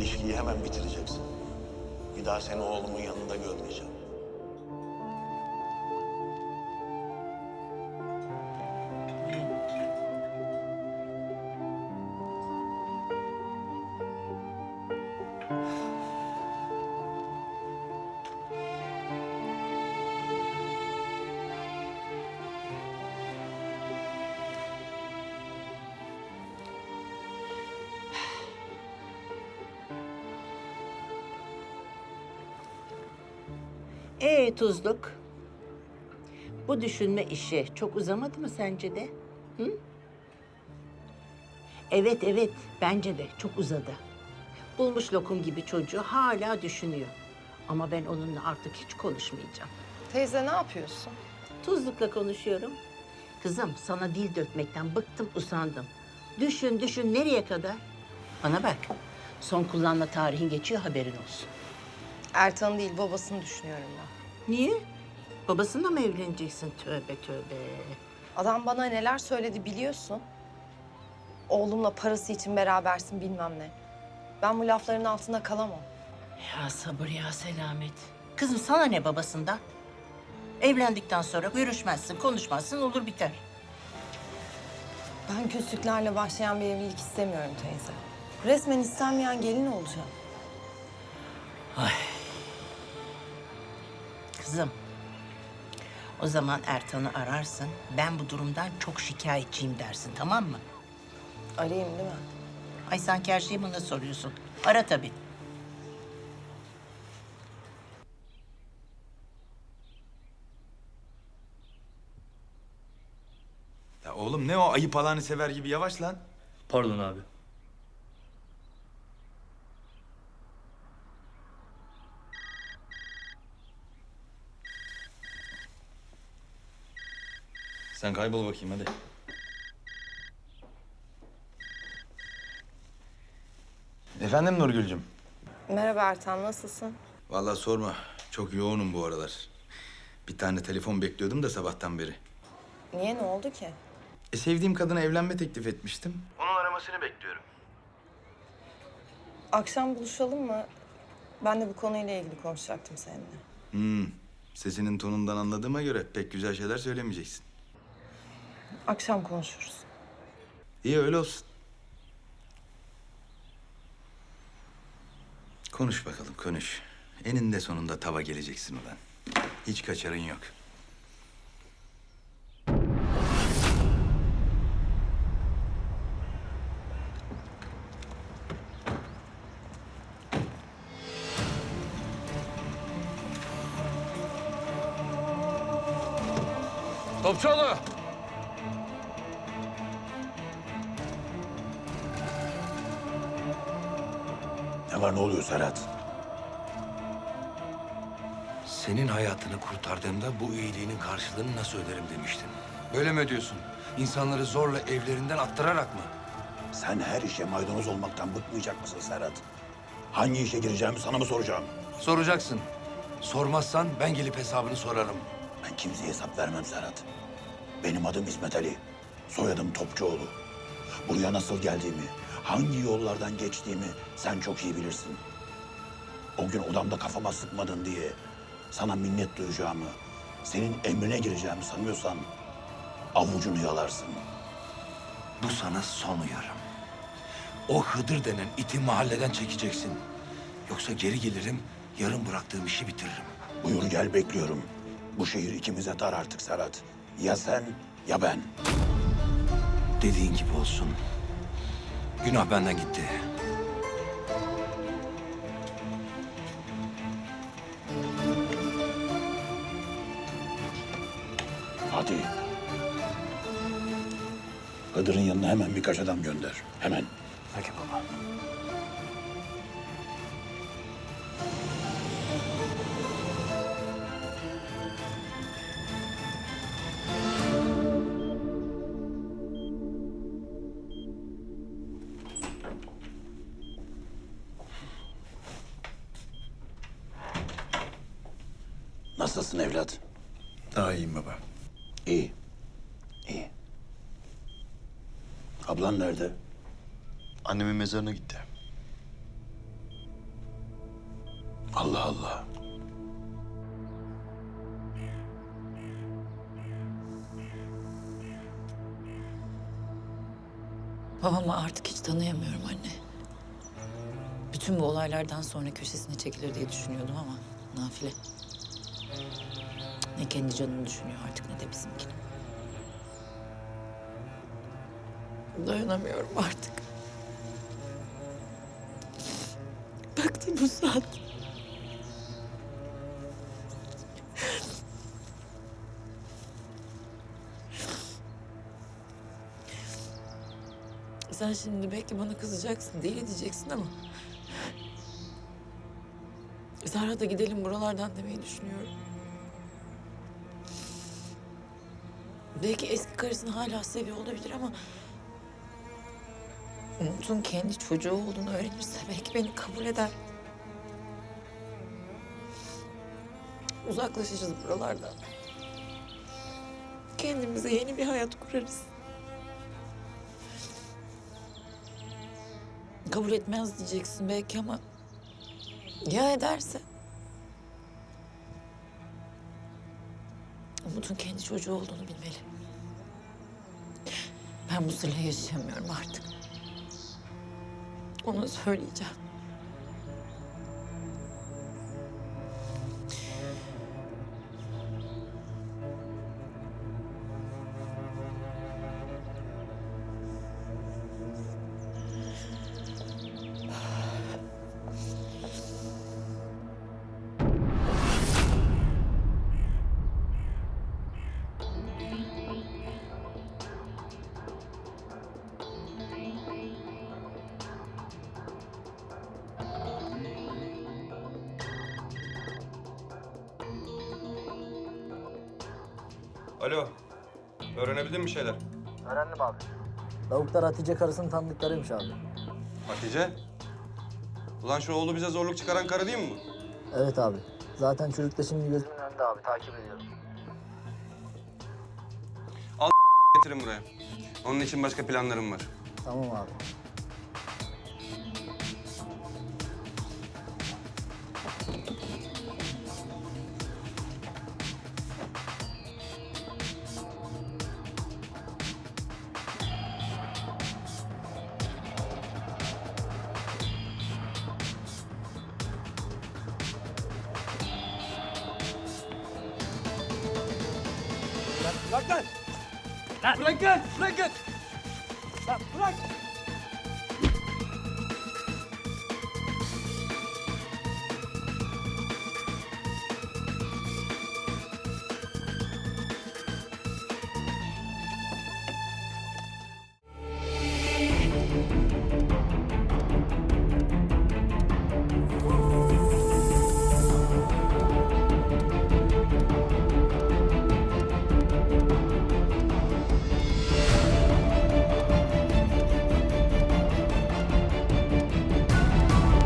ilişkiyi hemen bitireceksin. Bir daha seni oğlumun yanında görmeyeceğim. Ee tuzluk. Bu düşünme işi çok uzamadı mı sence de? Hı? Evet evet bence de çok uzadı. Bulmuş lokum gibi çocuğu hala düşünüyor. Ama ben onunla artık hiç konuşmayacağım. Teyze ne yapıyorsun? Tuzlukla konuşuyorum. Kızım sana dil dökmekten bıktım usandım. Düşün düşün nereye kadar? Bana bak. Son kullanma tarihin geçiyor haberin olsun. Ertan'ı değil babasını düşünüyorum ben. Niye? Babasınla mı evleneceksin? Tövbe tövbe. Adam bana neler söyledi biliyorsun. Oğlumla parası için berabersin bilmem ne. Ben bu lafların altında kalamam. Ya sabır ya selamet. Kızım sana ne babasından? Evlendikten sonra görüşmezsin, konuşmazsın, olur biter. Ben küslüklerle başlayan bir evlilik istemiyorum teyze. Resmen istenmeyen gelin olacağım. Kızım, o zaman Ertan'ı ararsın. Ben bu durumdan çok şikayetçiyim dersin, tamam mı? Arayayım değil mi? Ay sanki her şeyi bana soruyorsun. Ara tabii. Ya oğlum ne o ayı palanı sever gibi yavaş lan. Pardon abi. Sen kaybol bakayım hadi. Efendim Nurgül'cüm? Merhaba Ertan nasılsın? Vallahi sorma. Çok yoğunum bu aralar. Bir tane telefon bekliyordum da sabahtan beri. Niye ne oldu ki? E, sevdiğim kadına evlenme teklif etmiştim. Onun aramasını bekliyorum. Akşam buluşalım mı? Ben de bu konuyla ilgili konuşacaktım seninle. Hmm. Sesinin tonundan anladığıma göre pek güzel şeyler söylemeyeceksin. Akşam konuşuruz. İyi öyle olsun. Konuş bakalım konuş. Eninde sonunda tava geleceksin ulan. Hiç kaçarın yok. Topçuoğlu! Ne var ne oluyor Serhat? Senin hayatını kurtardığımda bu iyiliğinin karşılığını nasıl öderim demiştin. Böyle mi ödüyorsun? İnsanları zorla evlerinden attırarak mı? Sen her işe maydanoz olmaktan bıkmayacak mısın Serhat? Hangi işe gireceğimi sana mı soracağım? Soracaksın. Sormazsan ben gelip hesabını sorarım. Ben kimseye hesap vermem Serhat. Benim adım İsmet Ali. Soyadım Topçuoğlu. Buraya nasıl geldiğimi, hangi yollardan geçtiğimi sen çok iyi bilirsin. O gün odamda kafama sıkmadın diye sana minnet duyacağımı, senin emrine gireceğimi sanıyorsan avucunu yalarsın. Bu sana son uyarım. O Hıdır denen iti mahalleden çekeceksin. Yoksa geri gelirim, yarım bıraktığım işi bitiririm. Buyur gel bekliyorum. Bu şehir ikimize dar artık Serhat. Ya sen ya ben. Dediğin gibi olsun. Günah benden gitti. Hadi. Hıdır'ın yanına hemen birkaç adam gönder. Hemen. Nasılsın evlat? Daha iyiyim baba. İyi. İyi. Ablan nerede? Annemin mezarına gitti. Allah Allah. Babamı artık hiç tanıyamıyorum anne. Bütün bu olaylardan sonra köşesine çekilir diye düşünüyordum ama nafile. Ne kendi canını düşünüyor artık ne de bizimkini. Dayanamıyorum artık. Bıktım bu saat. Sen şimdi belki bana kızacaksın, deli diyeceksin ama... Da gidelim buralardan demeyi düşünüyorum. Belki eski karısını hala seviyor olabilir ama... Umut'un kendi çocuğu olduğunu öğrenirse belki beni kabul eder. Uzaklaşacağız buralardan. Kendimize yeni bir hayat kurarız. Kabul etmez diyeceksin belki ama... Ya ederse? Umut'un kendi çocuğu olduğunu bilmeli. Ben bu sırla yaşayamıyorum artık. Ona söyleyeceğim. Alo. Öğrenebildin mi bir şeyler? Öğrendim abi. Lavuklar Hatice karısının tanıdıklarıymış abi. Hatice. Ulan şu oğlu bize zorluk çıkaran karı değil mi bu? Evet abi. Zaten çocuk da şimdi gözümün önünde abi. Takip ediyorum. Getirin buraya. Onun için başka planlarım var. Tamam abi. Bırak lan! Bırak lan! Bırak lan! Lan bırak!